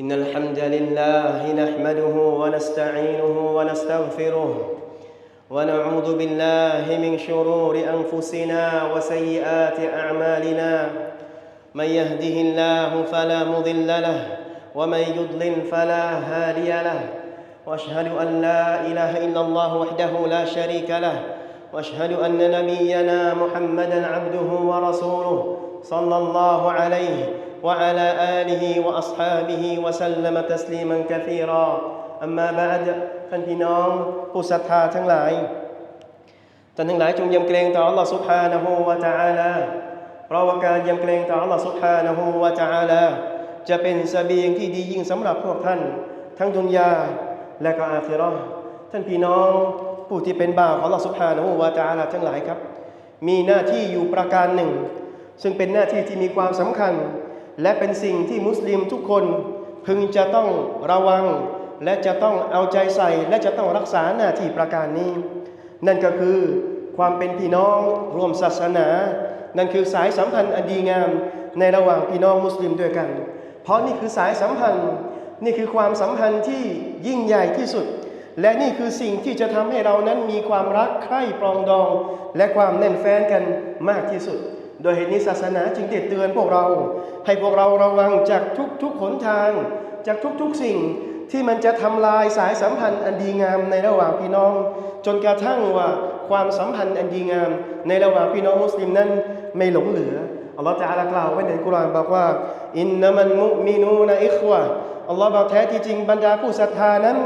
إن الحمد لله نحمده ونستعينه ونستغفره ونعوذ بالله من شرور أنفسنا وسيئات أعمالنا. من يهده الله فلا مضل له ومن يضلل فلا هادي له. وأشهد أن لا إله إلا الله وحده لا شريك له. وأشهد أن نبينا محمدا عبده ورسوله صلى الله عليه وعلى اله واصحابه وسلم تسليما كثيرا اما بعد ท่านพี่น้องผู้ศรัทธาทั้งหลายท่านทั้งหลายจงยำเกรงต่อ Allah سبحانه และ تعالى เพราะว่าการยำเกรงต่อ Allah سبحانه และ تعالى จะเป็นเสบียงที่ดียิ่งสำหรับพวกท่าน ทั้งดุนยาและก็อาคิเราะห์ท่านพี่น้องผู้ที่เป็นบ่าวของ Allah سبحانه และ تعالى ทั้งหลายครับ มีหน้าที่อยู่ประการหนึ่ง ซึ่งเป็นหน้าที่ที่มีความสำคัญ และเป็นสิ่งที่มุสลิมทุกคนพึงจะต้องระวัง และจะต้องเอาใจใส่ และจะต้องรักษาหน้าที่ประการนี้ นั่นก็คือความเป็นพี่น้องร่วมศาสนา นั่นคือสายสัมพันธ์อันดีงามในระหว่างพี่น้องมุสลิมด้วยกัน เพราะนี่คือสายสัมพันธ์ นี่คือความสัมพันธ์ที่ยิ่งใหญ่ที่สุด และนี่คือสิ่งที่จะทำให้เรานั้นมีความรักใคร่ปรองดอง และความแน่นแฟ้นกันมากที่สุด โดยเหตุนี้ศาสนาจึงเตือนพวกเรา ให้พวกเราระวังจากทุกๆหนทาง จากทุกๆสิ่งที่มันจะทำลายสายสัมพันธ์อันดีงามในระหว่างพี่น้อง จนกระทั่งว่าความสัมพันธ์อันดีงาม ในระหว่างพี่น้องมุสลิมนั้นไม่หลงเหลืออัลลอฮฺจะอาลากล่าวไว้ในกุรอานบอกว่า อินนามันมุมินูนะอิควะอัลลอฮฺบอกแท้ที่จริงบรรดาผู้ศรัทธานั้น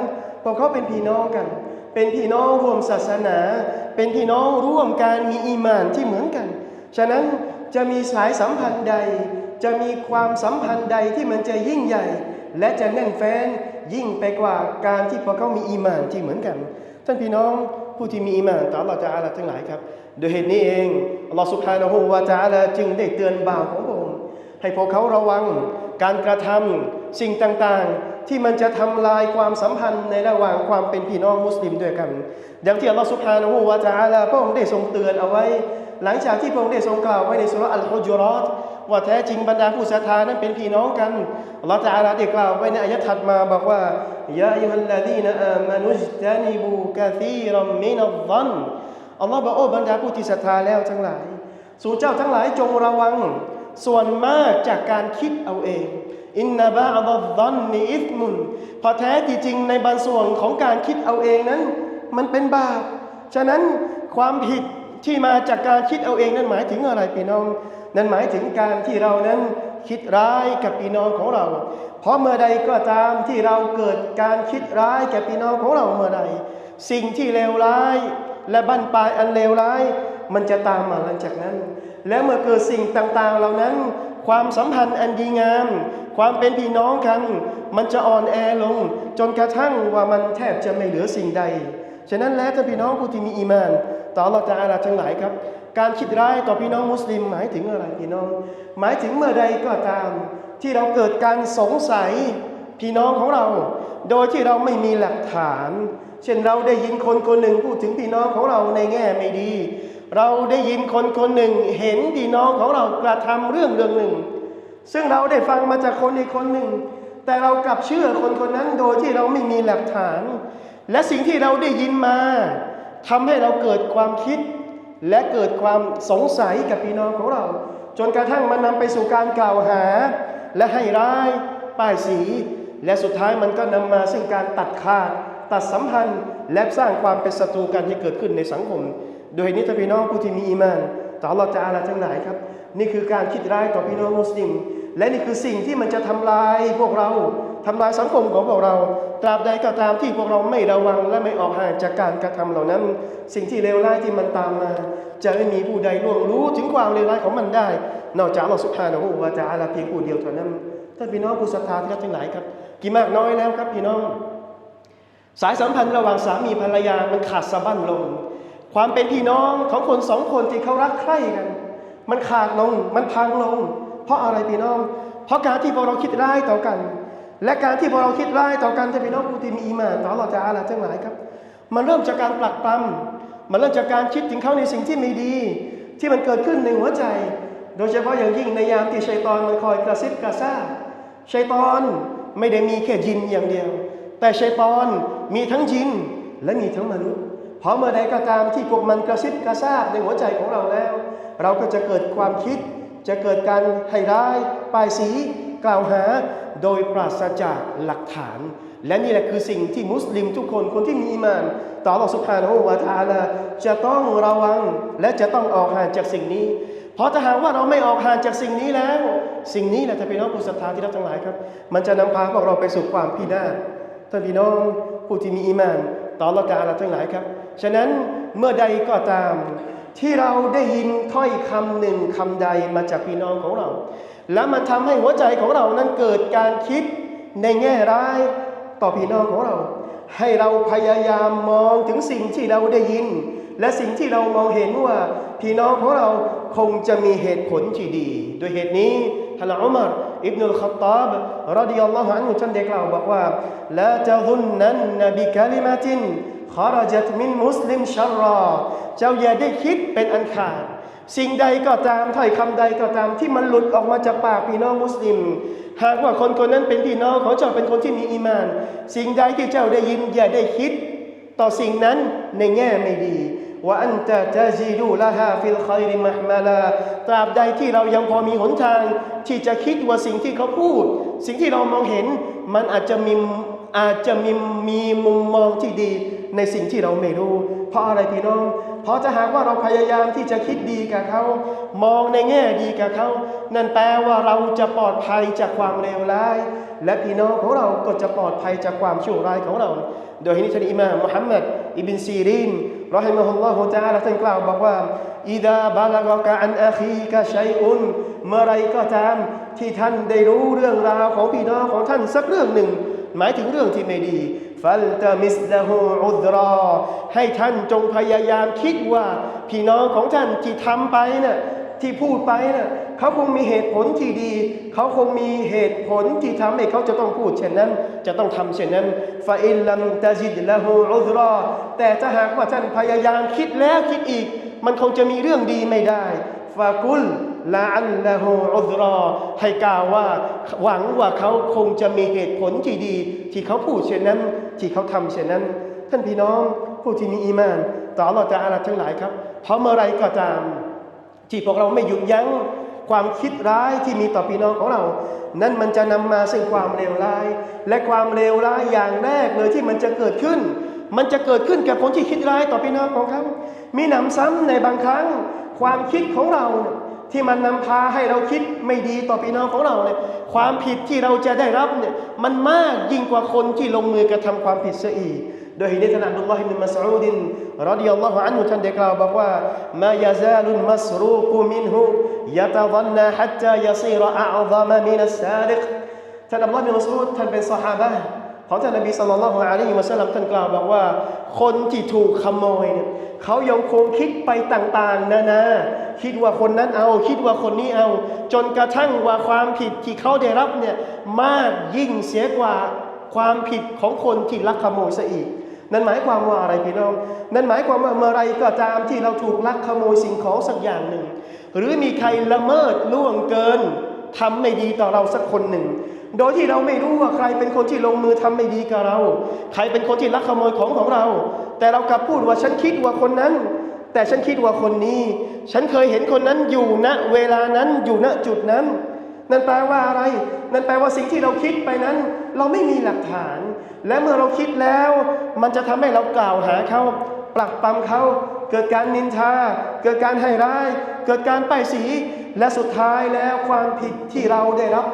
พวกเขาเป็นพี่น้องกัน เป็นพี่น้องร่วมศาสนา เป็นพี่น้องร่วมการมีอีมานที่เหมือนกัน ฉะนั้นจะมีสายสัมพันธ์ใด จะมีความสัมพันธ์ใดที่มันจะยิ่งใหญ่ และจะแน่นแฟ้นยิ่งไปกว่าการที่พวกเขามีอีมานที่เหมือนกัน ท่านพี่น้องผู้ที่มีอีมานต่อเราจะอาลาทั้งหลายครับ โดยเหตุนี้เองเราสุภฮานะฮูวาจาละจึงได้เตือนบ่าวของพระองค์ให้พวกเขาระวังการกระทำสิ่งต่างๆ ที่มันจะทำลายความสัมพันธ์ในระหว่างความเป็นพี่น้องมุสลิมด้วยกันอย่างที่อัลลสุภฮานะฮูวาจาลาพระองค์ได้ทรงเตือนเอาไว้ หลังจากที่พระองค์ได้ทรงกล่าวไว้ในสุรอัลฮุจุรอตว่าแท้จริงบรรดาผู้ศรัทธานั้นเป็นพี่น้องกันอัลลอฮฺตะอาลาได้กล่าวไว้ในอายะถัดมาบอกว่ายาอัยฮัลลดีนอามานุจตานิบูกะซีรัมมินัลซันอัลลอฮฺบอกโอ้บรรดาผู้ที่ศรัทธาแล้วทั้งหลาย สู่เจ้าทั้งหลายจงระวัง ส่วนมากจากการคิดเอาเอง อินนาบาอัลซันนีอิสมุนพอแท้ที่จริงในบางส่วนของการคิดเอาเองนั้น มันเป็นบาปฉะนั้นความผิด ที่มาจากการคิดเอาเองนั้นหมายถึงอะไรพี่น้อง นั่นหมายถึงการที่เรานั้นคิดร้ายกับพี่น้องของเรา เพราะเมื่อใดก็ตามที่เราเกิดการคิดร้ายแก่พี่น้องของเราเมื่อใด สิ่งที่เลวร้าย และบั้นปลายอันเลวร้าย มันจะตามมาหลังจากนั้น และเมื่อเกิดสิ่งต่างๆ เหล่านั้น ความสัมพันธ์อันดีงาม ความเป็นพี่น้องกัน มันจะอ่อนแอลง จนกระทั่งว่ามันแทบจะไม่เหลือสิ่งใด ฉะนั้นแล้วท่านพี่น้องผู้ที่มีอีมาน ต่อเราจะอาลาทั้งหลายครับ การคิดร้ายต่อพี่น้องมุสลิมหมายถึงอะไรพี่น้อง หมายถึงเมื่อใดก็ตาม ที่เราเกิดการสงสัยพี่น้องของเรา โดยที่เราไม่มีหลักฐาน เช่นเราได้ยินคนคนหนึ่งพูดถึงพี่น้องของเราในแง่ไม่ดี เราได้ยินคนคนหนึ่งเห็นพี่น้องของเรากระทำเรื่องเรื่องหนึ่ง ซึ่งเราได้ฟังมาจากคนอีกคนหนึ่ง แต่เรากลับเชื่อคนคนนั้นโดยที่เราไม่มีหลักฐาน และสิ่งที่เราได้ยินมา ทำให้เราเกิดความคิดและเกิดความสงสัยกับพี่น้องของเรา จนกระทั่งมันนำไปสู่การกล่าวหา และให้ร้ายป้ายสี และสุดท้ายมันก็นำมาซึ่งการตัดขาด ตัดสัมพันธ์ และสร้างความเป็นศัตรูกันให้เกิดขึ้นในสังคม โดยนี้ถ้าพี่น้องผู้ที่มีอีมานต่อเราจะอาลาทั้งหลายครับ นี่คือการคิดร้ายต่อพี่น้องมุสลิม และนี่คือสิ่งที่มันจะทำลายพวกเรา ทำลายสังคมของพวกเรา ตราบใดก็ตามที่พวกเราไม่ระวังและไม่ออกห่างจากการกระทำเหล่านั้น สิ่งที่เลวร้ายที่มันตามมา จะไม่มีผู้ใดล่วงรู้ถึงความเลวร้ายของมันได้ นอกจากเราสุภานะฮูวาจาลาเพียงผู้เดียวเท่านั้นท่านพี่น้องผู้ศรัทธาที่รักทั้งหลายครับ กี่มากน้อยแล้วครับพี่น้อง สายสัมพันธ์ระหว่างสามีภรรยามันขาดสะบั้นลง ความเป็นพี่น้องของคนสองคนที่เขารักใคร่กัน มันขาดลงมันพังลง เพราะอะไรพี่น้อง เพราะการที่พวกเราคิดร้ายต่อกัน และการที่พวกเราคิดร้ายต่อกันจะพี่น้องผู้ที่มีอีมาต่อเราจะอาลาทั้งหลายครับ มันเริ่มจากการปลักปลำมันเริ่มจากการคิดถึงเขาในสิ่งที่ไม่ดี ที่มันเกิดขึ้นในหัวใจ โดยเฉพาะอย่างยิ่งในยามที่ชัยตอนมันคอยกระซิบกระซาบชัยตอนไม่ได้มีแค่ยินอย่างเดียว แต่ชัยตอนมีทั้งยินและมีทั้งมนุษย์เพราะเมื่อใดก็ตามที่พวกมันกระซิบกระซาบในหัวใจของเราแล้ว เราก็จะเกิดความคิด จะเกิดการให้ร้ายป้ายสี กล่าวหาโดยปราศจากหลักฐาน และนี่แหละคือสิ่งที่มุสลิมทุกคนคนที่มีอิมานต่อหลักสุภาโนวาทาลาจะต้องระวังและจะต้องออกห่างจากสิ่งนี้ เพราะถ้าหากว่าเราไม่ออกห่างจากสิ่งนี้แล้ว สิ่งนี้แหละจะเป็นน้องผู้ศรัทธาที่รับทั้งหลายครับ มันจะนำพาพวกเราไปสู่ความพินาศท่านพี่น้องผู้ที่มีอิมานต่อหลักการทั้งหลายครับ ฉะนั้นเมื่อใดก็ตาม ที่เราได้ยินถ้อยคำหนึ่งคำใดมาจากพี่น้องของเรา แล้วมันทำให้หัวใจของเรานั้นเกิดการคิดในแง่ร้ายต่อพี่น้องของเรา ให้เราพยายามมองถึงสิ่งที่เราได้ยิน และสิ่งที่เรามองเห็นว่าพี่น้องของเราคงจะมีเหตุผลที่ดี โดยเหตุนี้ท่านอุมารอิบนุลขัตตาบรดิยัลลอฮุอันฮุท่านได้กล่าวบอกว่าลาจะซุนนันนบิคาลิมาติน ขาราจัตมินมุสลิมชัรรอ เจ้าอย่าได้คิดเป็นอันขาด สิ่งใดก็ตามถ้อยคำใดก็ตามที่มันหลุดออกมาจากปากพี่น้องมุสลิม หากว่าคนคนนั้นเป็นพี่น้องของเจ้าเป็นคนที่มีอีมาน สิ่งใดที่เจ้าได้ยินอย่าได้คิด ต่อสิ่งนั้นในแง่ไม่ดีว่าอันจะจะจีดูละฮาฟิลคอยริมหมาลาตราบใดที่เรายังพอมีหนทาง ที่จะคิดว่าสิ่งที่เขาพูด สิ่งที่เรามองเห็น มันอาจจะมีอาจจะมีมีมุมมองที่ดี ในสิ่งที่เราไม่รู้ เพราะอะไรพี่น้อง เพราะถ้าหากว่าเราพยายามที่จะคิดดีกับเขา มองในแง่ดีกับเขา นั่นแปลว่าเราจะปลอดภัยจากความเลวร้าย และพี่น้องของเราก็จะปลอดภัยจากความชั่วร้ายของเรา โดยที่นี่ท่านอิมามมุฮัมมัดอิบินซีรินรอฮิมะฮุลลอฮุตะอาลาท่านกล่าวบอกว่าอิดาบาลากะอันอาคีกะชัยอุนเมื่อไรก็ตามที่ท่านได้รู้เรื่องราวของพี่น้องของท่านสักเรื่องหนึ่ง หมายถึงเรื่องที่ไม่ดี ฟัลตมิสละหูอุดรอ ให้ท่านจงพยายามคิดว่า พี่น้องของท่านที่ทำไปน่ะที่พูดไปน่ะเขาคงมีเหตุผลที่ดี เขาคงมีเหตุผลที่ทำให้เขาจะต้องพูดเช่นนั้น จะต้องทำเช่นนั้นฟาอิลลัมตาจิดละหูอุดรอ แต่ถ้าหากว่าท่านพยายามคิดแล้วคิดอีก มันคงจะมีเรื่องดีไม่ได้ฟากุล ลาอัลละหูอุซรอ ให้กล่าวว่า หวังว่าเขาคงจะมีเหตุผลที่ดี ที่เขาพูดเช่นนั้น ที่เขาทำเช่นนั้น ท่านพี่น้องผู้ที่มีอีมาน ต่ออัลลอฮฺจะอาลาทั้งหลายครับเพราะเมื่อไรก็ตาม ที่พวกเราไม่หยุดยั้งความคิดร้ายที่มีต่อพี่น้องของเรา นั่นมันจะนำมาซึ่งความเลวร้าย และความเลวร้ายอย่างแรกเลยที่มันจะเกิดขึ้น มันจะเกิดขึ้นกับคนที่คิดร้ายต่อพี่น้องของเขา มีหนำซ้ำในบางครั้ง ความคิดของเรา ที่มันนำพาให้เราคิดไม่ดีต่อพี่น้องของเราเนี่ยความผิดที่เราจะได้รับเนี่ยมันมากยิ่งกว่าคนที่ลงมือกระทำความผิดเสียอีกโดยเหตุนี้ท่านอับดุลลอฮ์อิบนุมัสอูดินรดิยัลลอฮุอันฮุท่านได้กล่าวบอกว่ามายาซาลุนมัสรูกุมินฮุยะตะซันนาฮัตตายะซีรอะอัซามะมินัสซาริกท่านอับดุลลอฮ์อิบนุมัสอูดท่านเป็นซอฮาบะ ของท่านนบีศ็อลลัลลอฮุอะลัยฮิวะซัลลัมท่านกล่าวบอกว่า คนที่ถูกขโมยเนี่ยเขายังคงคิดไปต่างๆนานาคิดว่าคนนั้นเอา คิดว่าคนนี้เอา จนกระทั่งว่าความผิดที่เขาได้รับเนี่ยมากยิ่งเสียกว่าความผิดของคนที่ลักขโมยซะอีก นั่นหมายความว่าอะไรพี่น้อง นั่นหมายความว่าเมื่อไรก็ตามที่เราถูกลักขโมยสิ่งของสักอย่างหนึ่ง หรือมีใครละเมิดล่วงเกิน ทำไม่ดีต่อเราสักคนหนึ่ง โดยที่เราไม่รู้ว่าใครเป็นคนที่ลงมือทำไม่ดีกับเรา ใครเป็นคนที่ลักขโมยของของเรา แต่เรากลับพูดว่าฉันคิดว่าคนนั้น แต่ฉันคิดว่าคนนี้ ฉันเคยเห็นคนนั้นอยู่ณเวลานั้นอยู่ณจุดนั้น นั่นแปลว่าอะไร นั่นแปลว่าสิ่งที่เราคิดไปนั้น เราไม่มีหลักฐาน และเมื่อเราคิดแล้ว มันจะทำให้เรากล่าวหาเขาปลักปำเขาเกิดการนินทา เกิดการให้ร้าย เกิดการป้ายสี และสุดท้ายแล้วความผิดที่เราได้รับ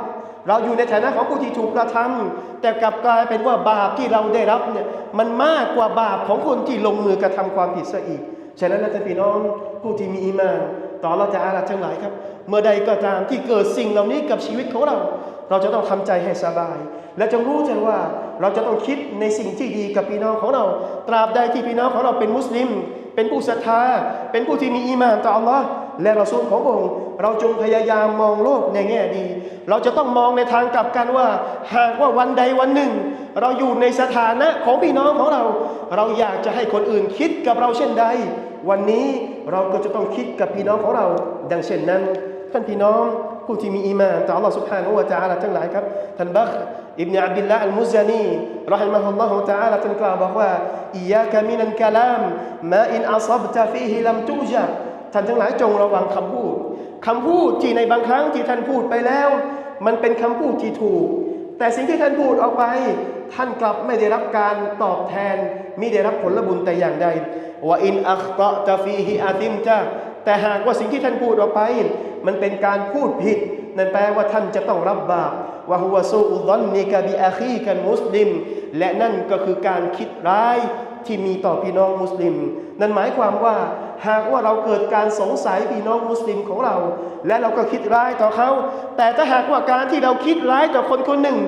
เราอยู่ในฐานะของผู้ที่ถูกกระทำแต่กลับกลายเป็นว่าบาปที่เราได้รับเนี่ยมันมากกว่าบาปของคนที่ลงมือกระทำความผิดซะอีกฉะนั้นนะท่านพี่น้องผู้ที่มีอีมานต่อเราจะอาลาทั้งหลายครับ เมื่อใดก็ตามที่เกิดสิ่งเหล่านี้กับชีวิตของเรา เราจะต้องทำใจให้สบาย และจงรู้ใจว่าเราจะต้องคิดในสิ่งที่ดีกับพี่น้องของเรา ตราบใดที่พี่น้องของเราเป็นมุสลิม เป็นผู้ศรัทธา เป็นผู้ที่มีอีมานต่ออัลลอฮ์ และเราสูลของพระองค์เราจงพยายามมองโลกในแง่ดี เราจะต้องมองในทางกลับกันว่า หากว่าวันใดวันหนึ่ง เราอยู่ในสถานะของพี่น้องของเรา เราอยากจะให้คนอื่นคิดกับเราเช่นใด วันนี้เราก็จะต้องคิดกับพี่น้องของเรา ดังเช่นนั้น ท่านพี่น้องผู้ที่มีอีมานต่อ Allah سبحانه และ تعالى ทั้งหลายครับท่านบัคอิบนาอับดุลละอัลมุซานีรอฮิมะฮุลลอฮุ تعالى ท่านกล่าวบอกว่าอียากะมินันกะลามมาอินอัศบตะฟีฮิลัมตุจา ท่านทั้งหลายจงระวังคำพูดคำพูดที่ในบางครั้งที่ท่านพูดไปแล้ว มันเป็นคำพูดที่ถูก แต่สิ่งที่ท่านพูดออกไป ท่านกลับไม่ได้รับการตอบแทนมิได้รับผลบุญแต่อย่างใดว่าอินอัคตะตะฟีฮิอาติมจ้าแต่หากว่าสิ่งที่ท่านพูดออกไป มันเป็นการพูดผิด นั่นแปลว่าท่านจะต้องรับบาปวะฮุวะซูอุดอนนิกะบิอาคีกันมุสลิม และนั่นก็คือการคิดร้าย ที่มีต่อพี่น้องมุสลิม นั่นหมายความว่าหากว่าเราเกิดการสงสัยพี่น้องมุสลิมของเรา และเราก็คิดร้ายต่อเขา แต่ถ้าหากว่าการที่เราคิดร้ายต่อคนคนหนึ่ง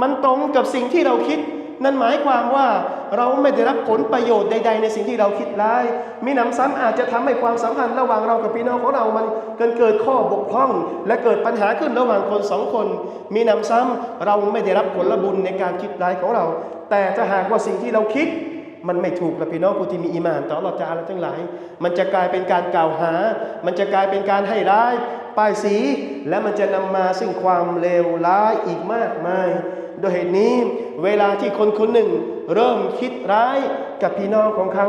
มันตรงกับสิ่งที่เราคิด นั่นหมายความว่าเราไม่ได้รับผลประโยชน์ใด ๆ ในสิ่งที่เราคิดร้ายมีหนำซ้ำอาจจะทำให้ความสัมพันธ์ระหว่างเรากับพี่น้องของเรามันเกินเกิดข้อบกพร่อง และเกิดปัญหาขึ้นระหว่างคนสองคน มีหนำซ้ำเราไม่ได้รับผลบุญในการคิดร้ายของเรา แต่ถ้าหากว่าสิ่งที่เราคิด มันไม่ถูกละพี่น้องผู้ที่มีอีมานต่ออัลลอฮฺจาละทั้งหลาย มันจะกลายเป็นการกล่าวหา มันจะกลายเป็นการให้ร้าย ป้ายสี และมันจะนำมาซึ่งความเลวร้ายอีกมากมาย โดยเหตุนี้เวลาที่คนคนหนึ่ง เริ่มคิดร้ายกับพี่น้องของเขา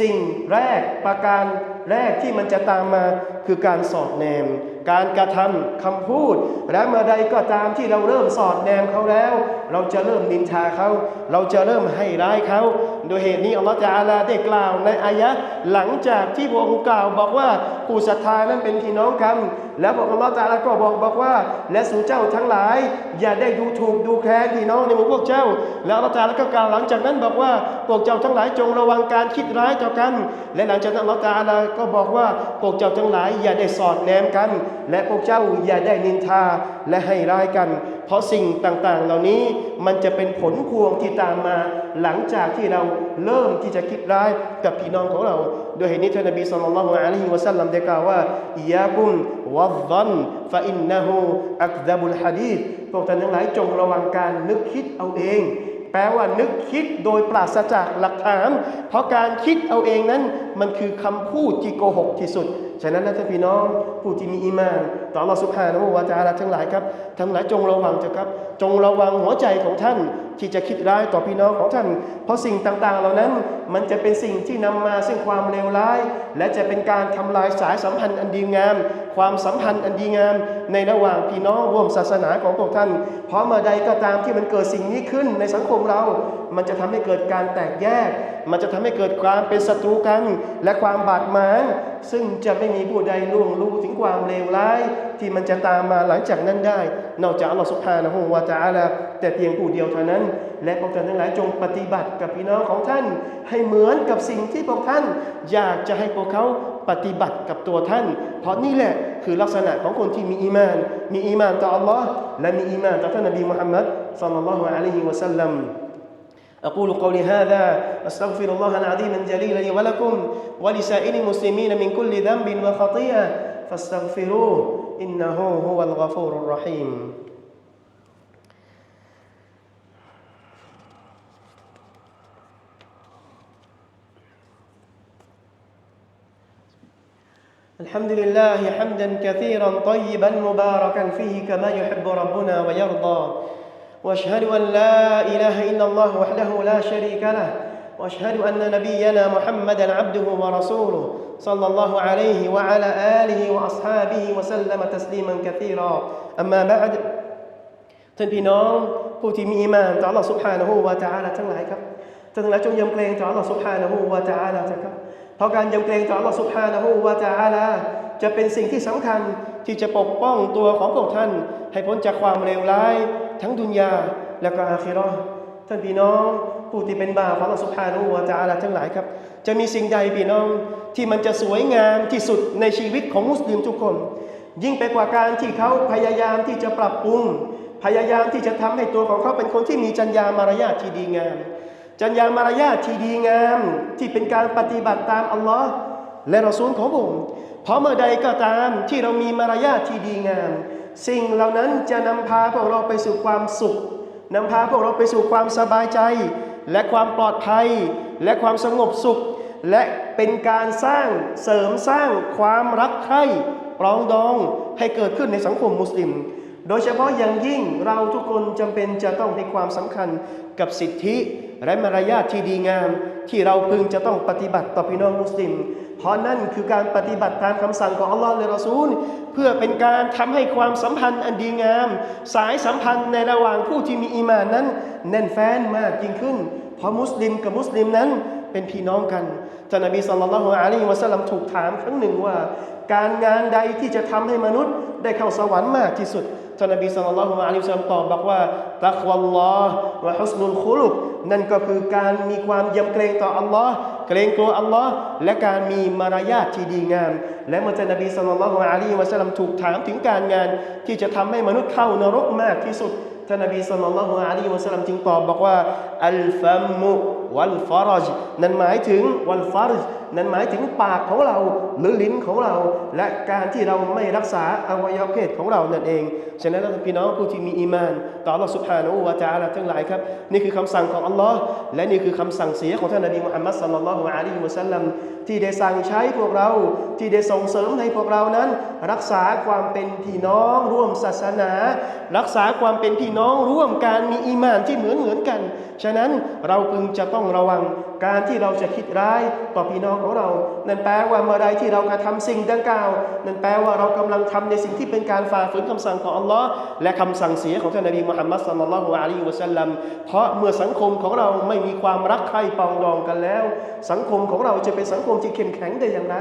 สิ่งแรกประการแรกที่มันจะตามมาคือการสอดแนม การกระทำคำพูด และเมื่อใดก็ตามที่เราเริ่มสอดแนมเขาแล้ว เราจะเริ่มนินทาเขา เราจะเริ่มให้ร้ายเขา โดยเหตุนี้อัลลอฮฺจะอาลาได้กล่าวในอายะห์หลังจากที่พระองค์กล่าวบอกว่าผู้ศรัทธานั้นเป็นพี่น้องกัน แล้วบอกอัลลอฮฺจะอาลาก็บอกบอกว่า และสู่เจ้าทั้งหลาย อย่าได้ดูถูกดูแคลนพี่น้องในหมู่พวกเจ้า แล้วอัลลอฮฺจะอาลาก็กล่าวหลังจากนั้นบอกว่าพวกเจ้าทั้งหลายจงระวังการคิดร้ายต่อกัน และหลังจากนั้นอัลลอฮฺจะอาลาก็บอกว่าพวกเจ้าทั้งหลายอย่าได้สอดแนมกันและพวกเจ้าอย่าได้นินทาและให้ร้ายกัน เพราะสิ่งต่างๆ เหล่านี้มันจะเป็นผลพวงที่ตามมา หลังจากที่เราเริ่มที่จะคิดร้ายกับพี่น้องของเรา โดยเหตุนี้ท่านนบีสุลต่านละฮ์อะลัยฮิวะสัลลัมได้กล่าวว่าอียากุมวัดดันฟะอินนะฮูอักดะบุลฮะดีษพวกท่านทั้งหลายจงระวังการนึกคิดเอาเองแปลว่านึกคิดโดยปราศจากหลักฐาน เพราะการคิดเอาเองนั้นมันคือคำพูดที่โกหกที่สุด ฉะนั้นนะท่านพี่น้องผู้ที่มีอีมานต่อ Allah Subhanahu wa Taala ทั้งหลายครับทั้งหลายจงระวังเถอะครับ จงระวังหัวใจของท่าน ที่จะคิดร้ายต่อพี่น้องของท่าน เพราะสิ่งต่างๆ เหล่านั้นมันจะเป็นสิ่งที่นำมาซึ่งความเลวร้าย และจะเป็นการทำลายสายสัมพันธ์อันดีงาม ความสัมพันธ์อันดีงาม ในระหว่างพี่น้องร่วมศาสนาของพวกท่าน เพราะเมื่อใดก็ตามที่มันเกิดสิ่งนี้ขึ้นในสังคมเรา มันจะทำให้เกิดการแตกแยก มันจะทำให้เกิดความเป็นศัตรูกัน และความบาดหมางซึ่งจะไม่มีผู้ใดล่วงรู้ถึงความเลวร้าย ที่มันจะตามมาหลังจากนั้นได้ นอกจากอัลลอฮฺสุบฮานะฮูวาตะอาลา แต่เพียงผู้เดียวเท่านั้น และพวกท่านทั้งหลายจงปฏิบัติกับพี่น้องของท่าน ให้เหมือนกับสิ่งที่พวกท่าน อยากจะให้พวกเขาปฏิบัติกับตัวท่าน เพราะนี่แหละคือลักษณะของคนที่มีอีมาน มีอีมานต่ออัลลอฮ์และมีอีมานต่อท่านนบีมุฮัมมัดศ็อลลัลลอฮุอะลัยฮิวะสัลลัม أقول قولي هذا أستغفر الله العظيم الجليل لي ولكم ولسائر المسلمين من كل ذنب وخطيئة فاستغفروه إنه هو الغفور الرحيم الحمد لله حمدا كثيرا طيبا مباركا فيه كما يحب ربنا ويرضى واشهد ان لا اله الا الله وحده لا شريك له واشهد ان نبينا محمدا عبده ورسوله صلى الله عليه وعلى اله واصحابه وسلم تسليما كثيرا اما بعد ท่านพี่น้องผู้ที่มีอีมานต่อ Allah سبحانه และ تعالى ทั้งหลายครับท่านทั้งหลายจงยำเกรงต่อ Allah سبحانه และ تعالى เถอะครับเพ ราะการยำเกรงต่อ Allah سبحانه และ تعالى จะเป็นสิ่งที่สำคัญที่จะปกป้องตัวของพวกท่าน ให้พ้นจากความเลวร้าย ทั้งดุนยาและก็อาคิเราะห์ท่านพี่น้องผู้ที่เป็นบ่าวของ Allah سبحانه และ تعالى ทั้งหลายครับ จะมีสิ่งใดพี่น้องที่มันจะสวยงามที่สุดในชีวิตของมุสลิมทุกคน ยิ่งไปกว่าการที่เขาพยายามที่จะปรับปรุง พยายามที่จะทำให้ตัวของเขาเป็นคนที่มีจัญญามารยาทที่ดีงาม จัญญามารยาทที่ดีงามที่เป็นการปฏิบัติตามอัลลอฮ์และรอซูลของพระองค์เพราะเมื่อใดก็ตามที่เรามีมารยาทที่ดีงาม สิ่งเหล่านั้นจะนำพาพวกเราไปสู่ความสุขนำพาพวกเราไปสู่ความสบายใจ และความปลอดภัย และความสงบสุข และเป็นการสร้างเสริมสร้างความรักใคร่ปรองดองให้เกิดขึ้นในสังคมมุสลิม โดยเฉพาะอย่างยิ่งเราทุกคนจำเป็นจะต้องให้ความสำคัญกับสิทธิและมารยาทที่ดีงาม ที่เราพึงจะต้องปฏิบัติต่อพี่น้องมุสลิม เพราะนั่นคือการปฏิบัติตามคำสั่งของอัลลอฮ์และรอซูล เพื่อเป็นการทำให้ความสัมพันธ์อันดีงาม สายสัมพันธ์ในระหว่างผู้ที่มีอีหมานนั้น แน่นแฟ้นมากยิ่งขึ้น เพราะมุสลิมกับมุสลิมนั้นเป็นพี่น้องกันท่านนบีสัลลัลลอฮุอะลัยฮิวะสัลลัมถูกถามครั้งหนึ่งว่า การงานใดที่จะทำให้มนุษย์ได้เข้าสวรรค์มากที่สุด ท่านนบีสัลลัลลอฮุอะลัยฮิวะสัลลัมตอบบอกว่าตักวัลลอฮ์วะฮุสนุลคุลุกนั่นก็คือการมีความยำเกรงต่ออัลลอฮ์เกรงกลัวอัลลอฮ์และการมีมารยาทที่ดีงาม และเมื่อท่านนบีสัลลัลลอฮุอะลัยฮิวะสัลลัมถูกถามถึงการงาน ที่จะทำให้มนุษย์เข้านรกมากที่สุดท่านนบีสัลลัลลอฮุอะลัยฮิวะสัลลัมจึงตอบบอกว่าอัลฟัมมุวัลฟารจนั่นหมายถึงวัลฟารจ นั่นหมายถึงปากของเราหรือลิ้นของเรา และการที่เราไม่รักษาอวัยวะเพศของเรานั่นเอง ฉะนั้นพี่น้องผู้ที่มีอีมาน ต่อ Allah سبحانه และ تعالى ทั้งหลายครับ นี่คือคำสั่งของ Allah และนี่คือคำสั่งเสียของท่านนบีมุฮัมมัดสัลลัลลอฮุอะลัยฮิวะสัลลัมที่ได้สั่งใช้พวกเรา ที่ได้ส่งเสริมให้พวกเรานั้น รักษาความเป็นพี่น้องร่วมศาสนา รักษาความเป็นพี่น้องร่วมการมีอีมานที่เหมือนเหมือนกัน ฉะนั้นเราพึงจะต้องระวัง การที่เราจะคิดร้ายต่อพี่น้องของเรา นั่นแปลว่าเมื่อใดที่เรากระทำสิ่งดังกล่าว นั่นแปลว่าเรากำลังทำในสิ่งที่เป็นการฝ่าฝืนคำสั่งของอัลลอฮ์และคำสั่งเสียของท่านนบีมุฮัมมัดสัลลัลลอฮุอะลัยฮิวะสัลลัมเพราะเมื่อสังคมของเราไม่มีความรักใคร่ปองดองกันแล้ว สังคมของเราจะเป็นสังคมที่เข้มแข็งได้อย่างไร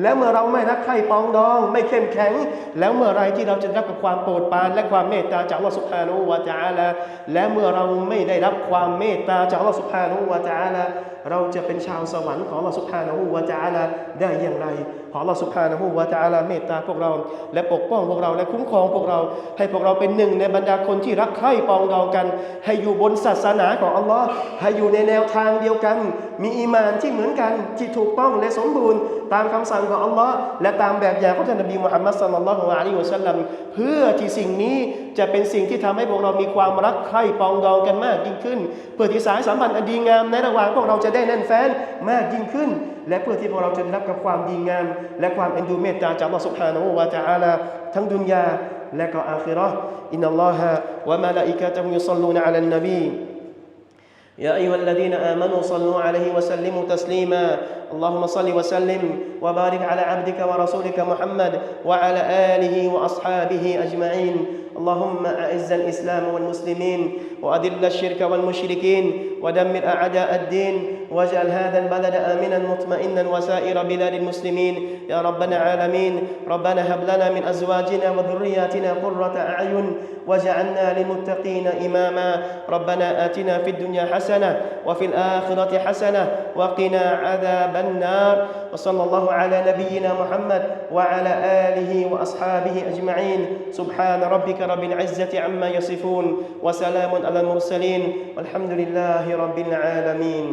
และเมื่อเราไม่รักใคร่ปองดอง ไม่เข้มแข็ง แล้วเมื่อไรที่เราจะรับกับความโปรดปรานและความเมตตาจากอัลลอฮ์สุบฮานุวะตะอาลาและเมื่อเราไม่ได้รับความเมตตาจากอัลลอฮ์สุบฮานุวะตะอาลาเราจะเป็นชาวสวรรค์ของลอสุบานะฮูวะตะอาลาได้อย่างไรขออัลลอสุบฮานะฮูวะตะอาลาเมตตาพวกเรา และปกป้องพวกเราและคุ้มครองพวกเรา ให้พวกเราเป็นหนึ่งในบรรดาคนที่รักใคร่ปองดองกัน ให้อยู่บนศาสนาของอัลลอฮ์ให้อยู่ในแนวทางเดียวกัน มีอีมานที่เหมือนกันที่ถูกต้องและสมบูรณ์ ตามคำสั่งของอัลลอฮ์และตามแบบอย่างของท่านนบีมุฮัมมัดสัลลัลลอฮุอะลัยฮิวะสัลลัมเพื่อที่สิ่งนี้จะเป็นสิ่งที่ทำให้พวกเรามีความรักใคร่ปองดองกันมากยิ่งขึ้น เพื่อที่สายสัมพันธ์อันดีงามในระหว่างพวกเราจะได้แน่นแฟ้นมากยิ่งขึ้น และเพื่อที่พวกเราจะได้รับกับความดีงาม และความเอ็นดูเมตตาจากอัลลอฮ์ سبحانه และ تعالى ทั้งดุนยาและก็อาคิเราะห์อินนัลลอฮะวะมะลาอิกะตะฮุยุศ็อลลูนอะลันนบี يا أيها الذين آمنوا صلوا عليه وسلموا تسليما اللهم صل وسلم وبارك على عبدك ورسولك محمد وعلى آله وأصحابه أجمعين. اللهم أعز الإسلام والمسلمين وأذل الشرك والمشركين ودمر أعداء الدين واجعل هذا البلد آمنا مطمئنا وسائر بلاد المسلمين. يا رب العالمين ربنا هب لنا من أزواجنا وذرياتنا قرة أعين واجعلنا للمتقين إماما. ربنا آتنا في الدنيا حسنة وفي الآخرة حسنة وقنا عذاب النار. وصلى الله على نبينا محمد وعلى آله وأصحابه أجمعين. سبحان ربك رب العزة عما يصفون وسلام على المرسلين. والحمد لله رب العالمين.